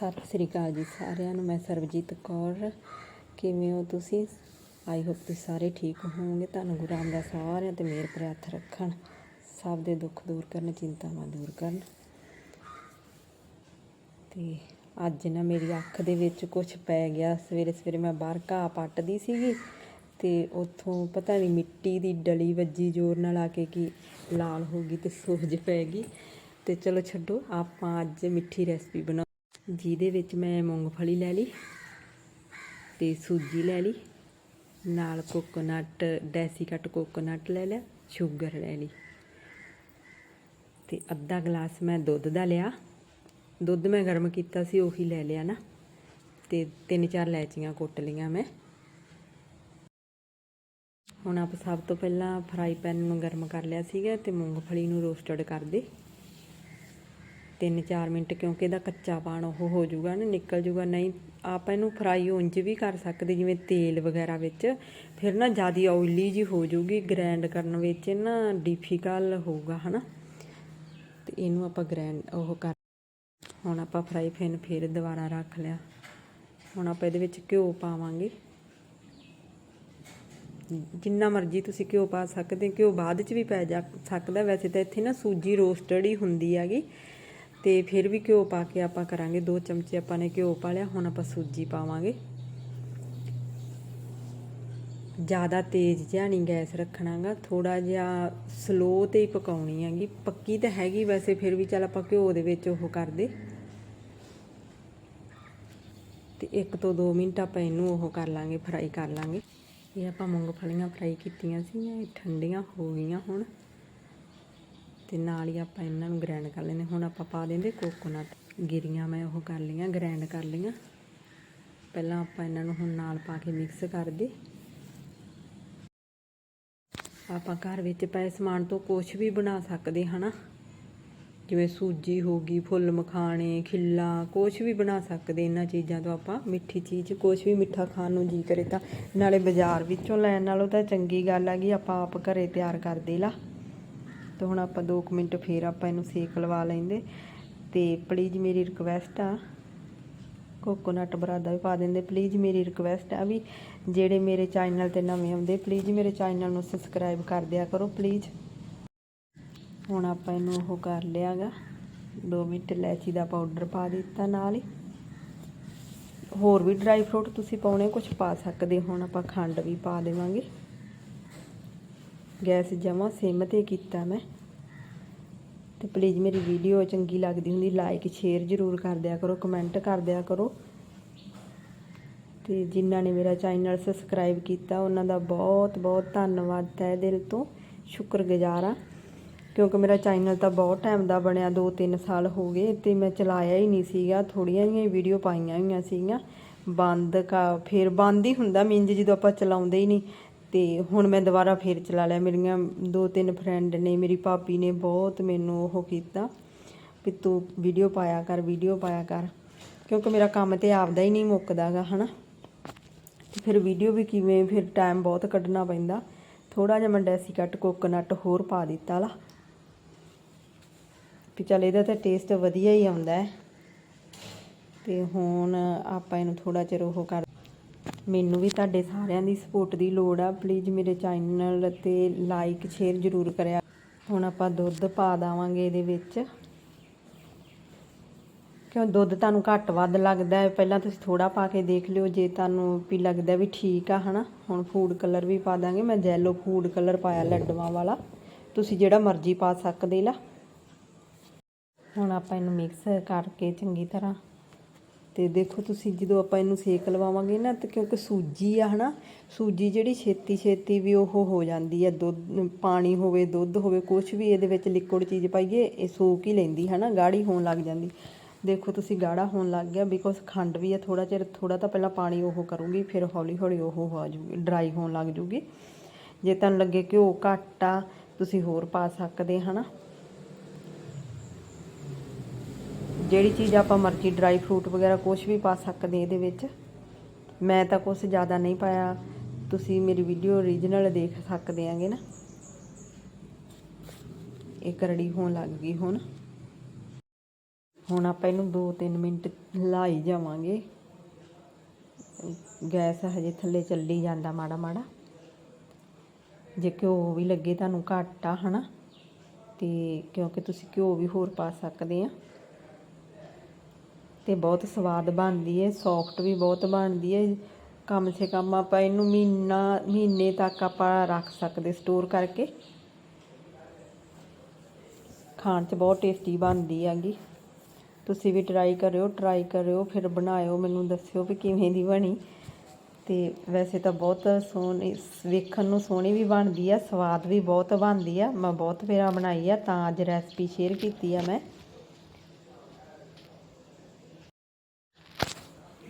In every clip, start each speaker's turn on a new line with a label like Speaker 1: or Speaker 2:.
Speaker 1: ਸਤਿ ਸ੍ਰੀ ਅਕਾਲ ਜੀ ਸਾਰਿਆਂ ਨੂੰ। ਮੈਂ ਸਰਬਜੀਤ ਕੌਰ। ਕਿਵੇਂ ਹੋ ਤੁਸੀਂ? ਆਈ ਹੋਪ ਤੁਸੀਂ ਸਾਰੇ ਠੀਕ ਹੋਵੋਗੇ। ਤੁਹਾਨੂੰ ਗੁਰੂ ਰਾਮਦਾਸ ਸਾਰਿਆਂ ਤੇ ਮਿਹਰ ਭਰਿਆ ਰੱਖਣ, ਸਭ ਦੇ ਦੁੱਖ ਦੂਰ ਕਰਨ, ਚਿੰਤਾਵਾਂ ਦੂਰ ਕਰਨ। ਤੇ ਅੱਜ ਨਾ ਮੇਰੀ ਅੱਖ ਦੇ ਵਿੱਚ ਕੁਝ ਪੈ ਗਿਆ। ਸਵੇਰੇ ਸਵੇਰੇ ਮੈਂ ਬਾਹਰ ਘਾਹ ਪੱਟਦੀ ਸੀਗੀ ਤੇ ਉੱਥੋਂ ਪਤਾ ਨਹੀਂ ਮਿੱਟੀ ਦੀ ਡਲੀ ਵੱਜੀ ਜ਼ੋਰ ਨਾਲ ਆ ਕੇ ਕੀ ਲਾਲ ਹੋ ਗਈ ਤੇ ਸੋਜ ਪੈ ਗਈ। ਤੇ ਚਲੋ ਛੱਡੋ, ਆਪਾਂ ਅੱਜ ਮਿੱਠੀ ਰੈਸਪੀ ਬਣਾ ਜਿਹਦੇ ਵਿੱਚ ਮੈਂ ਮੂੰਗਫਲੀ ਲੈ ਲਈ ਤੇ ਸੂਜੀ ਲੈ ਲਈ, ਨਾਲ ਕੋਕੋਨਟ ਡੈਸੀ ਕੱਟ ਕੋਕੋਨਟ ਲੈ ਲਿਆ ਸ਼ੂਗਰ ਲੈ ਲਈ। ਤੇ ਅੱਧਾ ਗਲਾਸ ਮੈਂ ਦੁੱਧ ਦਾ ਲਿਆ। ਦੁੱਧ ਮੈਂ ਗਰਮ ਕੀਤਾ ਸੀ, ਉਹੀ ਲੈ ਲਿਆ ਨਾ। ਤੇ ਤਿੰਨ ਚਾਰ ਲੈਚੀਆਂ ਕੁੱਟ ਲਈਆਂ ਮੈਂ। ਹੁਣ ਆਪ ਸਭ ਤੋਂ ਪਹਿਲਾਂ ਫਰਾਈ ਪੈਨ ਨੂੰ ਗਰਮ ਕਰ ਲਿਆ ਸੀਗਾ ਤੇ ਮੂੰਗਫਲੀ ਨੂੰ ਰੋਸਟਡ ਕਰ ਦੇ 3-4 ਮਿੰਟ ਕਿਉਂਕਿ ਇਹਦਾ ਕੱਚਾ ਪਾਣ ਉਹ ਹੋ ਜਾਊਗਾ ਨਾ, ਨਿਕਲ ਜਾਊਗਾ। ਨਹੀਂ, ਆਪਾਂ ਇਹਨੂੰ ਫਰਾਈ ਉਂਝ ਵੀ ਕਰ ਸਕਦੇ, ਜਿਵੇਂ ਤੇਲ ਵਗੈਰਾ ਵਿੱਚ। ਫਿਰ ਨਾ ਜਿਆਦੀ ਆਇਲੀ ਜੀ ਹੋ ਜਾਊਗੀ ਗ੍ਰੈਂਡ ਕਰਨ ਵਿੱਚ ਨਾ ਡਿਫਿਕਲ ਹੋਊਗਾ, ਹਨਾ? ਤੇ ਇਹਨੂੰ ਆਪਾਂ ਗ੍ਰੈਂਡ ਉਹ ਕਰ ਹੁਣ ਆਪਾਂ ਫਰਾਈ ਪੈਨ ਫਿਰ ਦੁਬਾਰਾ ਰੱਖ ਲਿਆ। ਹੁਣ ਆਪਾਂ ਇਹਦੇ ਵਿੱਚ ਘਿਓ ਪਾਵਾਂਗੇ। ਜਿੰਨਾ ਮਰਜ਼ੀ ਤੁਸੀਂ ਘਿਓ ਪਾ ਸਕਦੇ ਹੋ। ਘਿਓ ਬਾਅਦ ਚ ਵੀ ਪੈ ਜਾ ਸਕਦਾ। ਵੈਸੇ ਤਾਂ ਇੱਥੇ ਨਾ ਸੂਜੀ ਰੋਸਟਡ ਹੀ ਹੁੰਦੀ ਹੈਗੀ। ਤੇ ਫਿਰ ਵੀ ਘਿਓ ਪਾ ਕੇ ਆਪਾਂ ਕਰਾਂਗੇ। ਦੋ ਚਮਚੇ ਆਪਾਂ ਨੇ ਘਿਓ ਪਾ ਲਿਆ, ਹੁਣ ਆਪਾਂ ਸੂਜੀ ਪਾਵਾਂਗੇ। ਜ਼ਿਆਦਾ ਤੇਜ਼ ਜਿਹਾ ਨਹੀਂ ਗੈਸ ਰੱਖਣਾਗਾ ਥੋੜਾ ਜਿਹਾ ਸਲੋ ਤੇ ਹੀ ਪਕਾਉਣੀ ਹੈਗੀ। ਪੱਕੀ ਤਾਂ ਹੈਗੀ ਵੈਸੇ, ਫਿਰ ਵੀ ਚੱਲ ਆਪਾਂ ਘਿਓ ਦੇ ਵਿੱਚ ਉਹ ਕਰਦੇ। ਤੇ 1 ਤੋਂ 2 ਮਿੰਟ ਆਪਾਂ ਇਹਨੂੰ ਉਹ ਕਰ ਲਾਂਗੇ, ਫਰਾਈ ਕਰ ਲਾਂਗੇ। ਇਹ ਆਪਾਂ ਮੂੰਗਫਲੀਆਂ ਫਰਾਈ ਕੀਤੀਆਂ ਸੀ ਇਹ ਠੰਡੀਆਂ ਹੋ ਗਈਆਂ ਹੁਣ। ਤੇ ਨਾਲ ਹੀ ਆਪਾਂ ਇਹਨਾਂ ਨੂੰ ਗ੍ਰਾਈਂਡ ਕਰ ਲੈਨੇ ਹੁਣ ਆਪਾਂ ਪਾ ਦਿੰਦੇ ਕੋਕੋਨਟ ਗਿਰੀਆਂ ਮੈਂ ਉਹ ਕਰ ਲਈਆਂ ਗ੍ਰਾਈਂਡ ਕਰ ਲਈਆਂ। ਪਹਿਲਾਂ ਆਪਾਂ ਇਹਨਾਂ ਨੂੰ ਹੁਣ ਨਾਲ ਪਾ ਕੇ ਮਿਕਸ ਕਰ ਦੇ ਆਪਾਂ ਘਰ ਵਿੱਚ ਪਏ ਸਮਾਨ ਤੋਂ ਕੁਝ ਵੀ ਬਣਾ ਸਕਦੇ, ਹਨਾ? ਜਿਵੇਂ ਸੂਜੀ ਹੋ ਗਈ, ਫੁੱਲ ਮਖਾਣੇ, ਖਿੱਲਾ ਕੁਝ ਵੀ ਬਣਾ ਸਕਦੇ ਇਹਨਾਂ ਚੀਜ਼ਾਂ ਤੋਂ ਆਪਾਂ। ਮਿੱਠੀ ਚੀਜ਼ ਕੁਝ ਵੀ ਮਿੱਠਾ ਖਾਣ ਨੂੰ ਜੀ ਕਰੇ ਤਾਂ। ਨਾਲੇ ਬਾਜ਼ਾਰ ਵਿੱਚੋਂ ਲੈਣ ਨਾਲੋਂ ਤਾਂ ਚੰਗੀ ਗੱਲ ਆ ਹੈਗੀ ਆਪਾਂ ਆਪ ਘਰੇ ਤਿਆਰ ਕਰਦੇ ਲਾ। ਤੇ ਹੁਣ ਆਪਾਂ 2 ਮਿੰਟ ਫੇਰ ਆਪਾਂ ਇਹਨੂੰ ਸੇਕ ਲਵਾ ਲੈਂਦੇ। ਤੇ ਪਲੀਜ਼ ਮੇਰੀ ਰਿਕਵੈਸਟ ਆ ਕੋਕੋਨਟ ਬਰਾਦਾ ਵੀ ਪਾ ਦਿੰਦੇ। ਪਲੀਜ਼ ਮੇਰੀ ਰਿਕਵੈਸਟ ਆ ਵੀ ਜਿਹੜੇ ਮੇਰੇ ਚੈਨਲ ਤੇ ਨਵੇਂ ਆਉਂਦੇ ਪਲੀਜ਼ ਮੇਰੇ ਚੈਨਲ ਨੂੰ ਸਬਸਕ੍ਰਾਈਬ ਕਰ ਦਿਆ ਕਰੋ ਪਲੀਜ਼ ਹੁਣ ਆਪਾਂ ਇਹਨੂੰ ਉਹ ਕਰ ਲਿਆਗਾ। 2 ਮਿੰਟ ਇਲਾਇਚੀ ਦਾ ਪਾਊਡਰ ਪਾ ਦਿੱਤਾ ਨਾਲ ਹੀ। ਹੋਰ ਵੀ ਡਰਾਈ ਫਰੂਟ ਤੁਸੀਂ ਪਾਉਣੇ ਕੁਝ ਪਾ ਸਕਦੇ ਹੁਣ ਆਪਾਂ ਖੰਡ ਵੀ ਪਾ ਦੇਵਾਂਗੇ। ਗੈਸ ਜਮਾ ਸਿਮ ਤੇ ਕੀਤਾ ਮੈਂ। ਤੇ ਪਲੀਜ਼ ਮੇਰੀ ਵੀਡੀਓ ਚੰਗੀ ਲੱਗਦੀ ਹੁੰਦੀ ਲਾਈਕ ਸ਼ੇਅਰ ਜ਼ਰੂਰ ਕਰ ਦਿਆ ਕਰੋ ਕਮੈਂਟ ਕਰ ਦਿਆ ਕਰੋ। ਤੇ ਜਿਨ੍ਹਾਂ ਨੇ ਮੇਰਾ ਚੈਨਲ ਸਬਸਕ੍ਰਾਈਬ ਕੀਤਾ, ਉਹਨਾਂ ਦਾ ਬਹੁਤ ਬਹੁਤ ਧੰਨਵਾਦ ਤਹਿ ਦਿਲ ਤੋਂ। ਸ਼ੁਕਰਗੁਜ਼ਾਰ ਆ ਕਿਉਂਕਿ ਮੇਰਾ ਚੈਨਲ ਤਾਂ ਬਹੁਤ ਟਾਈਮ ਦਾ ਬਣਿਆ 2-3 ਸਾਲ ਹੋ ਗਏ, ਤੇ ਮੈਂ ਚਲਾਇਆ ਹੀ ਨਹੀਂ ਸੀਗਾ। ਥੋੜੀਆਂ ਜਿਹੀਆਂ ਵੀਡੀਓ ਪਾਈਆਂ ਹੋਈਆਂ ਸੀਗੀਆਂ। ਬੰਦ ਕਾ, ਫਿਰ ਬੰਦ ਹੀ ਹੁੰਦਾ ਮਿੰਜ ਜਦੋਂ ਆਪਾਂ ਚਲਾਉਂਦੇ ਹੀ ਨਹੀਂ ਅਤੇ ਹੁਣ ਮੈਂ ਦੁਬਾਰਾ ਫਿਰ ਚਲਾ ਲਿਆ। ਮੇਰੀਆਂ ਦੋ ਤਿੰਨ ਫਰੈਂਡ ਨੇ, ਮੇਰੀ ਭਾਬੀ ਨੇ ਬਹੁਤ ਮੈਨੂੰ ਉਹ ਕੀਤਾ ਵੀ ਤੂੰ ਵੀਡੀਓ ਪਾਇਆ ਕਰ ਵੀਡੀਓ ਪਾਇਆ ਕਰ। ਕਿਉਂਕਿ ਮੇਰਾ ਕੰਮ ਤੇ ਆਪਦਾ ਹੀ ਨਹੀਂ ਮੁੱਕਦਾਗਾ ਹਨਾ? ਤੇ ਫਿਰ ਵੀਡੀਓ ਵੀ ਕਿਵੇਂ, ਫਿਰ ਟਾਈਮ ਬਹੁਤ ਕੱਢਣਾ ਪੈਂਦਾ। ਥੋੜਾ ਜਿਹਾ ਮੈਂ ਡੈਸੀ ਕੱਟ ਕੋਕੋਨਟ ਹੋਰ ਪਾ ਦਿੱਤਾ ਲਾ। ਵੀ ਚੱਲ ਇਹਦਾ ਤਾਂ ਟੇਸਟ ਵਧੀਆ ਹੀ ਆਉਂਦਾ ਹੈ। ਤੇ ਹੁਣ ਆਪਾਂ ਇਹਨੂੰ ਥੋੜਾ ਚਿਰ ਉਹ ਕਰ ਮੈਨੂੰ ਵੀ ਤੁਹਾਡੇ ਸਾਰਿਆਂ ਦੀ ਸਪੋਰਟ ਦੀ ਲੋੜ ਆ। ਪਲੀਜ਼ ਮੇਰੇ ਚੈਨਲ ਤੇ ਲਾਈਕ ਸ਼ੇਅਰ ਜ਼ਰੂਰ ਕਰਿਆ। ਹੁਣ ਆਪਾਂ ਦੁੱਧ ਪਾ ਦਾਵਾਂਗੇ ਇਹਦੇ ਵਿੱਚ। ਕਿਉਂ ਦੁੱਧ ਤੁਹਾਨੂੰ ਘੱਟ ਵੱਧ ਲੱਗਦਾ ਹੈ। ਪਹਿਲਾਂ ਤੁਸੀਂ ਥੋੜਾ ਪਾ ਕੇ ਦੇਖ ਲਿਓ, ਜੇ ਤੁਹਾਨੂੰ ਵੀ ਲੱਗਦਾ ਵੀ ਠੀਕ ਆ, ਹਨਾ। ਹੁਣ ਫੂਡ ਕਲਰ ਵੀ ਪਾ ਦਾਂਗੇ। ਮੈਂ ਜੈਲੋ ਫੂਡ ਕਲਰ ਪਾਇਆ ਲੱਡੂਆਂ ਵਾਲਾ। ਤੁਸੀਂ ਜਿਹੜਾ ਮਰਜ਼ੀ ਪਾ ਸਕਦੇ ਲਾ। ਹੁਣ ਆਪਾਂ ਇਹਨੂੰ ਮਿਕਸ ਕਰਕੇ ਚੰਗੀ ਤਰ੍ਹਾਂ ਤੇ ਦੇਖੋ ਤੁਸੀਂ ਜਦੋਂ ਆਪਾਂ ਇਹਨੂੰ ਸੇਕ ਲਵਾਵਾਂਗੇ ਨਾ, ਤੇ ਕਿਉਂਕਿ ਸੂਜੀ ਆ ਹਨਾ, ਸੂਜੀ ਜਿਹੜੀ ਛੇਤੀ ਛੇਤੀ ਵੀ ਉਹ ਹੋ ਜਾਂਦੀ ਆ, ਦੁੱਧ, ਪਾਣੀ ਹੋਵੇ, ਦੁੱਧ ਹੋਵੇ ਕੁਝ ਵੀ ਇਹਦੇ ਵਿੱਚ ਲਿਕੁਇਡ ਚੀਜ਼ ਪਾਈਏ, ਇਹ ਸੋਕ ਹੀ ਲੈਂਦੀ ਹਨਾ ਗਾੜੀ ਹੋਣ ਲੱਗ ਜਾਂਦੀ। ਦੇਖੋ ਤੁਸੀਂ ਗਾੜਾ ਹੋਣ ਲੱਗ ਗਿਆ ਬਿਕੋਜ਼ ਖੰਡ ਵੀ ਆ ਥੋੜਾ ਚਿਰ ਥੋੜਾ ਤਾਂ ਪਹਿਲਾਂ ਪਾਣੀ ਉਹ ਕਰੂੰਗੀ, ਫਿਰ ਹੌਲੀ ਹੌਲੀ ਉਹ ਹੋ ਜਾਊਗੀ ਡਰਾਈ ਹੋਣ ਲੱਗ ਜੂਗੀ। ਜੇ ਤੁਹਾਨੂੰ ਲੱਗੇ ਘਿਓ ਘੱਟ ਆ, ਤੁਸੀਂ ਹੋਰ ਪਾ ਸਕਦੇ ਹਨਾ। ਜਿਹੜੀ ਚੀਜ਼ ਆਪਾਂ ਮਰਜ਼ੀ ਡਰਾਈ ਫਰੂਟ ਵਗੈਰਾ ਕੁਝ ਵੀ ਪਾ ਸਕਦੇ ਇਹਦੇ ਵਿੱਚ, ਮੈਂ ਤਾਂ ਕੁਝ ਜ਼ਿਆਦਾ ਨਹੀਂ ਪਾਇਆ। ਤੁਸੀਂ ਮੇਰੀ ਵੀਡੀਓ ਓਰੀਜਨਲ ਦੇਖ ਸਕਦੇ ਆਂਗੇ ਨਾ। ਇਹ ਕਰੜੀ ਹੋਣ ਲੱਗ ਗਈ ਹੁਣ। ਹੁਣ ਆਪਾਂ ਇਹਨੂੰ 2-3 ਮਿੰਟ ਲਾਈ ਜਾਵਾਂਗੇ। ਗੈਸ ਹਜੇ ਥੱਲੇ ਚੱਲੀ ਜਾਂਦਾ ਮਾੜਾ ਮਾੜਾ। ਜੇ ਘਿਓ ਵੀ ਲੱਗੇ ਤੁਹਾਨੂੰ ਘੱਟ ਆ, ਹਨਾ? ਤੇ ਕਿਉਂਕਿ ਤੁਸੀਂ ਘਿਓ ਵੀ ਹੋਰ ਪਾ ਸਕਦੇ ਆ। ਤੇ ਬਹੁਤ ਸਵਾਦ ਬਣਦੀ ਹੈ ਸੌਫਟ ਵੀ ਬਹੁਤ ਬਣਦੀ ਹੈ ਕਮ ਸੇ ਕਮ ਆਪਾਂ ਇਹਨੂੰ ਮਹੀਨਾ, ਮਹੀਨੇ ਤੱਕ ਆਪਾਂ ਰੱਖ ਸਕਦੇ ਸਟੋਰ ਕਰਕੇ। ਖਾਣ 'ਚ ਬਹੁਤ ਟੇਸਟੀ ਬਣਦੀ ਹੈਗੀ। ਤੁਸੀਂ ਵੀ ਟਰਾਈ ਕਰਿਓ ਟਰਾਈ ਕਰਿਓ, ਫਿਰ ਬਣਾਇਓ, ਮੈਨੂੰ ਦੱਸਿਓ ਵੀ ਕਿਵੇਂ ਦੀ ਬਣੀ। ਤੇ ਵੈਸੇ ਤਾਂ ਬਹੁਤ ਸੋਹਣੀ, ਵੇਖਣ ਨੂੰ ਸੋਹਣੀ ਵੀ ਬਣਦੀ ਆ, ਸਵਾਦ ਵੀ ਬਹੁਤ ਬਣਦੀ ਆ। ਮੈਂ ਬਹੁਤ ਫੇਰਾ ਬਣਾਈ ਆ, ਤਾਂ ਅੱਜ ਰੈਸਪੀ ਸ਼ੇਅਰ ਕੀਤੀ ਆ ਮੈਂ।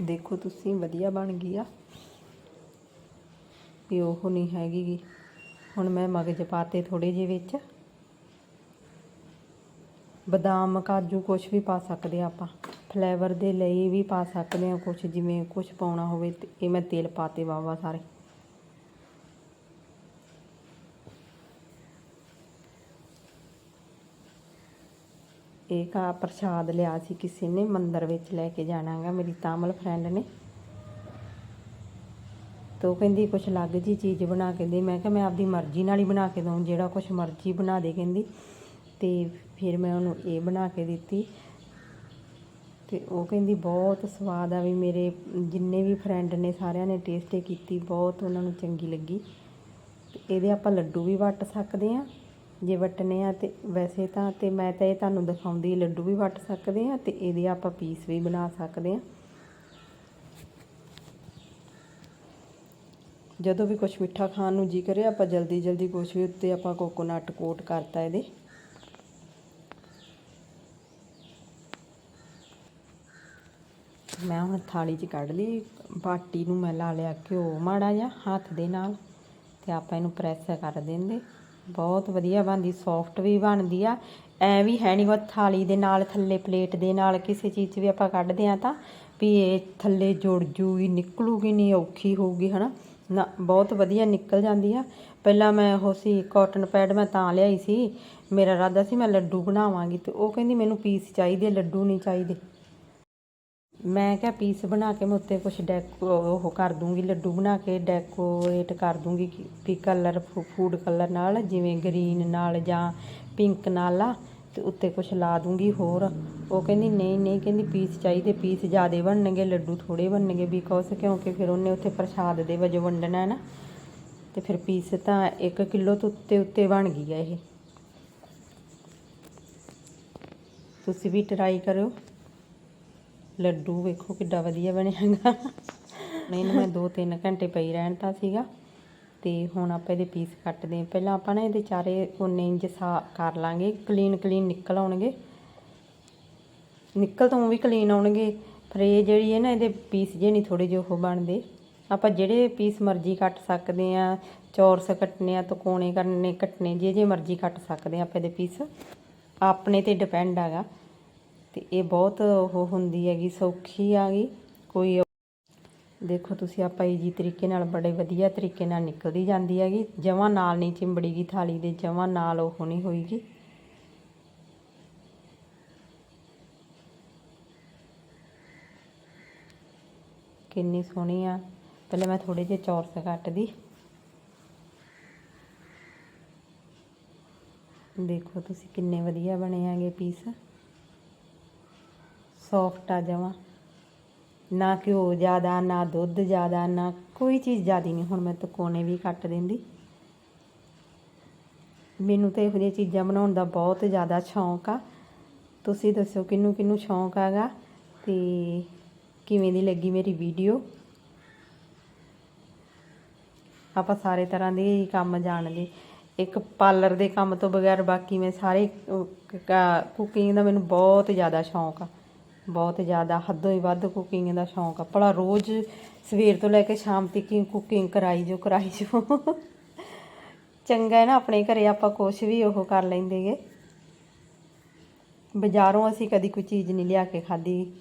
Speaker 1: ਦੇਖੋ ਤੁਸੀਂ, ਵਧੀਆ ਬਣ ਗਈ ਆ। ਵੀ ਉਹ ਨਹੀਂ ਹੈਗੀ ਗੀ। ਹੁਣ ਮੈਂ ਮਗਜ ਪਾਤੇ ਥੋੜੇ ਜਿਹੇ ਵਿੱਚ। ਬਦਾਮ, ਕਾਜੂ ਕੁਝ ਵੀ ਪਾ ਸਕਦੇ ਆ ਆਪਾਂ। ਫਲੇਵਰ ਦੇ ਲਈ ਵੀ ਪਾ ਸਕਦੇ ਆ ਕੁਝ ਜਿਵੇਂ ਕੁਝ ਪਾਉਣਾ ਹੋਵੇ ਇਹ ਮੈਂ ਤੇਲ ਪਾਤੇ ਵਾਵਾ ਸਾਰੇ। ਇਹ ਕਾ ਪ੍ਰਸ਼ਾਦ ਲਿਆ ਸੀ ਕਿਸੇ ਨੇ, ਮੰਦਰ ਵਿੱਚ ਲੈ ਕੇ ਜਾਣਾਗਾ ਮੇਰੀ ਤਾਮਲ ਫਰੈਂਡ ਨੇ। ਤੋ ਕਹਿੰਦੀ, ਕੁਛ ਅਲੱਗ ਜੀ ਚੀਜ਼ ਬਣਾ ਕੇ ਦੇ। ਮੈਂ ਕਿਹਾ, ਮੈਂ ਆਪਦੀ ਮਰਜ਼ੀ ਨਾਲ ਹੀ ਬਣਾ ਕੇ ਦਊਂ, ਜਿਹੜਾ ਕੁਛ ਮਰਜ਼ੀ ਬਣਾ ਦੇ ਕਹਿੰਦੀ। ਤੇ ਫਿਰ ਮੈਂ ਉਹਨੂੰ ਇਹ ਬਣਾ ਕੇ ਦਿੱਤੀ। ਤੇ ਉਹ ਕਹਿੰਦੀ, ਬਹੁਤ ਸਵਾਦ ਆ ਵੀ ਮੇਰੇ ਜਿੰਨੇ ਵੀ ਫਰੈਂਡ ਨੇ ਸਾਰਿਆਂ ਨੇ ਟੇਸਟ ਕੀਤੀ, ਬਹੁਤ ਉਹਨਾਂ ਨੂੰ ਚੰਗੀ ਲੱਗੀ। ਤੇ ਇਹਦੇ ਆਪਾਂ ਲੱਡੂ ਵੀ ਵਟ ਸਕਦੇ ਆ ਜੇ ਵਟਨੇ ਆ ਤੇ ਵੈਸੇ ਤਾਂ ਤੇ ਮੈਂ ਤਾਂ ਇਹ ਤੁਹਾਨੂੰ ਦਿਖਾਉਂਦੀ ਲੱਡੂ ਵੀ ਵਟ ਸਕਦੇ ਆ ਤੇ ਇਹਦੇ ਆਪਾਂ ਪੀਸ ਵੀ ਬਣਾ ਸਕਦੇ ਆ ਜਦੋਂ ਵੀ ਕੁਝ ਮਿੱਠਾ ਖਾਣ ਨੂੰ ਜੀ ਕਰੇ, ਆਪਾਂ ਜਲਦੀ ਜਲਦੀ ਕੁਝ ਵੀ ਉੱਤੇ ਆਪਾਂ ਕੋਕੋਨਟ ਕੋਟ ਕਰਤਾ ਇਹਦੇ। ਮੈਂ ਹੁਣ ਥਾਲੀ 'ਚ ਕੱਢ ਲਈ, ਬਾਟੀ ਨੂੰ ਮੈਂ ਲਾ ਲਿਆ ਘਿਓ ਮਾੜਾ ਜਿਹਾ ਹੱਥ ਦੇ ਨਾਲ ਤੇ ਆਪਾਂ ਇਹਨੂੰ ਪ੍ਰੈਸ ਕਰ ਦਿੰਦੇ। ਬਹੁਤ ਵਧੀਆ ਬਣਦੀ ਸੌਫਟ ਵੀ ਬਣਦੀ ਆ। ਐ ਵੀ ਹੈ ਨਹੀਂ ਉਹ ਥਾਲੀ ਦੇ ਨਾਲ, ਥੱਲੇ ਪਲੇਟ ਦੇ ਨਾਲ ਕਿਸੇ ਚੀਜ਼ 'ਚ ਵੀ ਆਪਾਂ ਕੱਢਦੇ ਆ ਤਾਂ ਵੀ ਇਹ ਥੱਲੇ ਜੁੜ ਜੂਗੀ, ਨਿਕਲੂਗੀ ਨਹੀਂ ਔਖੀ ਹੋਊਗੀ, ਹਨਾ? ਨਾ, ਬਹੁਤ ਵਧੀਆ ਨਿਕਲ ਜਾਂਦੀ ਆ। ਪਹਿਲਾਂ ਮੈਂ ਉਹ ਸੀ ਕਾਟਨ ਪੈਡ ਮੈਂ ਤਾਂ ਲਿਆਈ ਸੀ। ਮੇਰਾ ਇਰਾਦਾ ਸੀ ਮੈਂ ਲੱਡੂ ਬਣਾਵਾਂਗੀ ਤੇ ਉਹ ਕਹਿੰਦੀ ਮੈਨੂੰ ਪੀਸ ਚਾਹੀਦੇ, ਲੱਡੂ ਨਹੀਂ ਚਾਹੀਦੇ। ਮੈਂ ਕਿਹਾ ਪੀਸ ਬਣਾ ਕੇ ਮੈਂ ਉੱਤੇ ਕੁਛ ਡੈਕੋ ਉਹ ਕਰ ਦੂੰਗੀ, ਲੱਡੂ ਬਣਾ ਕੇ ਡੈਕੋਰੇਟ ਕਰ ਦੂੰਗੀ ਕਿ- ਵੀ ਕਲਰ ਫੂਡ ਕਲਰ ਨਾਲ, ਜਿਵੇਂ ਗ੍ਰੀਨ ਨਾਲ ਜਾਂ ਪਿੰਕ ਨਾਲ ਆ, ਤੇ ਉੱਤੇ ਕੁਛ ਲਾ ਦੂੰਗੀ ਹੋਰ। ਉਹ ਕਹਿੰਦੀ, ਨਹੀਂ ਨਹੀਂ, ਕਹਿੰਦੀ ਪੀਸ ਚਾਹੀਦੇ ਪੀਸ ਜ਼ਿਆਦੇ ਬਣਨਗੇ, ਲੱਡੂ ਥੋੜੇ ਬਣਨਗੇ ਬਿਕੋਜ਼ ਕਿਉਂਕਿ ਫਿਰ ਉਹਨੇ ਉੱਥੇ ਪ੍ਰਸ਼ਾਦ ਦੇ ਵਜੋਂ ਵੰਡਣਾ ਹੈ ਨਾ। ਤੇ ਫਿਰ ਪੀਸ ਤਾਂ 1 ਕਿਲੋ ਤੋਂ ਉੱਤੇ ਉੱਤੇ ਬਣ ਗਈ ਹੈ ਇਹ। ਤੁਸੀਂ ਵੀ ਟਰਾਈ ਕਰਿਓ। ਲੱਡੂ ਵੇਖੋ ਕਿੱਡਾ ਵਧੀਆ ਬਣਿਆ ਹੈਗਾ ਨਹੀਂ ਮੈਂ 2-3 ਘੰਟੇ ਪਈ ਰਹਿਣ ਤਾਂ ਸੀਗਾ। ਤੇ ਹੁਣ ਆਪਾਂ ਇਹਦੇ ਪੀਸ ਕੱਟਦੇ ਪਹਿਲਾਂ ਆਪਾਂ ਨਾ ਇਹਦੇ ਚਾਰੇ ਕੋਨੇ ਇੰਜ ਸਾ ਕਰ ਲਾਂਗੇ। ਕਲੀਨ ਕਲੀਨ ਨਿਕਲ ਆਉਣਗੇ। ਨਿਕਲ ਤੋਂ ਵੀ ਕਲੀਨ ਆਉਣਗੇ। ਪਰ ਇਹ ਜਿਹੜੀ ਹੈ ਨਾ, ਇਹਦੇ ਪੀਸ ਜੇ ਨਹੀਂ ਥੋੜੇ ਜਿਹੇ ਉਹ ਬਣਦੇ। ਆਪਾਂ ਜਿਹੜੇ ਪੀਸ ਮਰਜ਼ੀ ਕੱਟ ਸਕਦੇ ਆ ਚੌਰਸ ਕੱਟਨੇ ਆ, ਤਕੋਣੇ ਕਰਨੇ ਕੱਟਨੇ ਜੇ ਜੇ ਮਰਜ਼ੀ ਕੱਟ ਸਕਦੇ ਆ ਆਪਾਂ ਇਹਦੇ ਪੀਸ ਆਪਣੇ ਤੇ ਡਿਪੈਂਡ ਹੈਗਾ ਤੇ ਇਹ ਬਹੁਤ ਉਹ ਹੁੰਦੀ ਹੈਗੀ, ਸੌਖੀ ਆਗੀ ਕੋਈ ਦੇਖੋ ਤੁਸੀਂ ਆਪਾਂ ਈਜੀ ਤਰੀਕੇ ਨਾਲ, ਬੜੇ ਵਧੀਆ ਤਰੀਕੇ ਨਾਲ ਨਿਕਲਦੀ ਜਾਂਦੀ ਹੈਗੀ। ਜਮਾਂ ਨਾਲ ਨਹੀਂ ਚਿੰਬੜੀਗੀ ਥਾਲੀ ਦੇ, ਜਮਾਂ ਨਾਲ ਉਹ ਨਹੀਂ ਹੋਈਗੀ ਕਿੰਨੀ ਸੋਹਣੀ ਆ। ਪਹਿਲੇ ਮੈਂ ਥੋੜੇ ਜਿਹੇ ਚੌਰਸ ਕੱਟਦੀ। ਦੇਖੋ ਤੁਸੀਂ ਕਿੰਨੇ ਵਧੀਆ ਬਣੇ ਹੈਗੇ ਪੀਸ। ਸੌਫਟ ਆ ਜਾਵਾਂ। ਨਾ ਘਿਓ ਜ਼ਿਆਦਾ, ਨਾ ਦੁੱਧ ਜ਼ਿਆਦਾ, ਨਾ ਕੋਈ ਚੀਜ਼ ਜ਼ਿਆਦੀ ਨਹੀਂ। ਹੁਣ ਮੈਂ ਤਕੋਨੇ ਵੀ ਕੱਟ ਦਿੰਦੀ। ਮੈਨੂੰ ਤਾਂ ਇਹੋ ਜਿਹੀਆਂ ਚੀਜ਼ਾਂ ਬਣਾਉਣ ਦਾ ਬਹੁਤ ਜ਼ਿਆਦਾ ਸ਼ੌਂਕ ਆ। ਤੁਸੀਂ ਦੱਸੋ ਕਿਹਨੂੰ ਕਿਹਨੂੰ ਸ਼ੌਂਕ ਆਗਾ ਤੇ ਕਿਵੇਂ ਦੀ ਲੱਗੀ ਮੇਰੀ ਵੀਡੀਓ? ਆਪਾਂ ਸਾਰੇ ਤਰ੍ਹਾਂ ਦੇ ਹੀ ਕੰਮ ਜਾਣਦੇ ਇੱਕ ਪਾਰਲਰ ਦੇ ਕੰਮ ਤੋਂ ਬਗੈਰ ਬਾਕੀ ਮੈਂ ਸਾਰੇ ਕੁਕਿੰਗ ਦਾ ਮੈਨੂੰ ਬਹੁਤ ਜ਼ਿਆਦਾ ਸ਼ੌਂਕ ਆ। ਬਹੁਤ ਜ਼ਿਆਦਾ ਹੱਦੋਂ ਹੀ ਵੱਧ ਕੁਕਿੰਗ ਦਾ ਸ਼ੌਂਕ ਆ। ਭਲਾ ਰੋਜ਼ ਸਵੇਰ ਤੋਂ ਲੈ ਕੇ ਸ਼ਾਮ ਤੱਕ ਹੀ ਕੁਕਿੰਗ ਕਰਾਈ ਜੋ ਕਰਾਈ ਜੋ ਚੰਗਾ ਹੈ ਨਾ, ਆਪਣੇ ਘਰੇ ਆਪਾਂ ਕੁਛ ਵੀ ਉਹ ਕਰ ਲੈਂਦੇਗੇ ਬਾਜ਼ਾਰੋਂ ਅਸੀਂ ਕਦੀ ਕੋਈ ਚੀਜ਼ ਨਹੀਂ ਲਿਆ ਕੇ ਖਾਧੀ।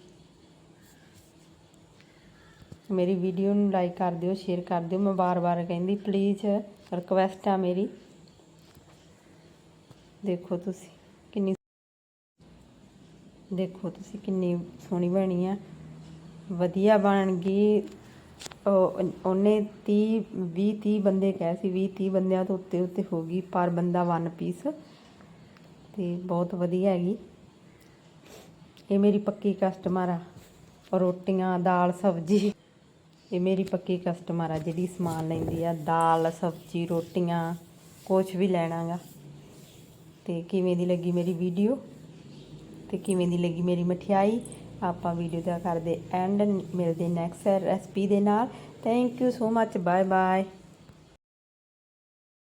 Speaker 1: ਮੇਰੀ ਵੀਡੀਓ ਨੂੰ ਲਾਈਕ ਕਰ ਦਿਓ ਸ਼ੇਅਰ ਕਰ ਦਿਓ। ਮੈਂ ਬਾਰ-ਬਾਰ ਕਹਿੰਦੀ ਪਲੀਜ਼ ਰਿਕਵੈਸਟ ਆ ਮੇਰੀ। ਦੇਖੋ ਤੁਸੀਂ। ਦੇਖੋ ਤੁਸੀਂ ਕਿੰਨੀ ਸੋਹਣੀ ਬਣੀ ਆ। ਵਧੀਆ ਬਣ ਗਈ ਉਹਨੇ 30 20 30 ਬੰਦੇ ਕਹਿ ਸੀ 20 30 ਬੰਦਿਆਂ ਤੋਂ ਉੱਤੇ ਉੱਤੇ ਹੋ ਗਈ ਪਰ ਬੰਦਾ ਵਨ ਪੀਸ ਤੇ ਬਹੁਤ ਵਧੀਆ ਹੈਗੀ। ਇਹ ਮੇਰੀ ਪੱਕੀ ਕਸਟਮਰ ਆ। ਰੋਟੀਆਂ, ਦਾਲ, ਸਬਜ਼ੀ। ਇਹ ਮੇਰੀ ਪੱਕੀ ਕਸਟਮਰ ਆ, ਜਿਹੜੀ ਸਮਾਨ ਲੈਂਦੀ ਆ। ਦਾਲ, ਸਬਜ਼ੀ, ਰੋਟੀਆਂ ਕੁਝ ਵੀ ਲੈਣਾਗਾ। ਤੇ ਕਿਵੇਂ ਦੀ ਲੱਗੀ ਮੇਰੀ ਵੀਡੀਓ ਤੇ ਕਿਵੇਂ ਦੀ ਲੱਗੀ ਮੇਰੀ ਮਠਿਆਈ? ਆਪਾਂ ਵੀਡੀਓ ਦਾ ਕਰਦੇ ਐਂਡ ਮਿਲਦੇ ਨੈਕਸਟ ਰੈਸਪੀ ਦੇ ਨਾਲ। Thank you so much bye bye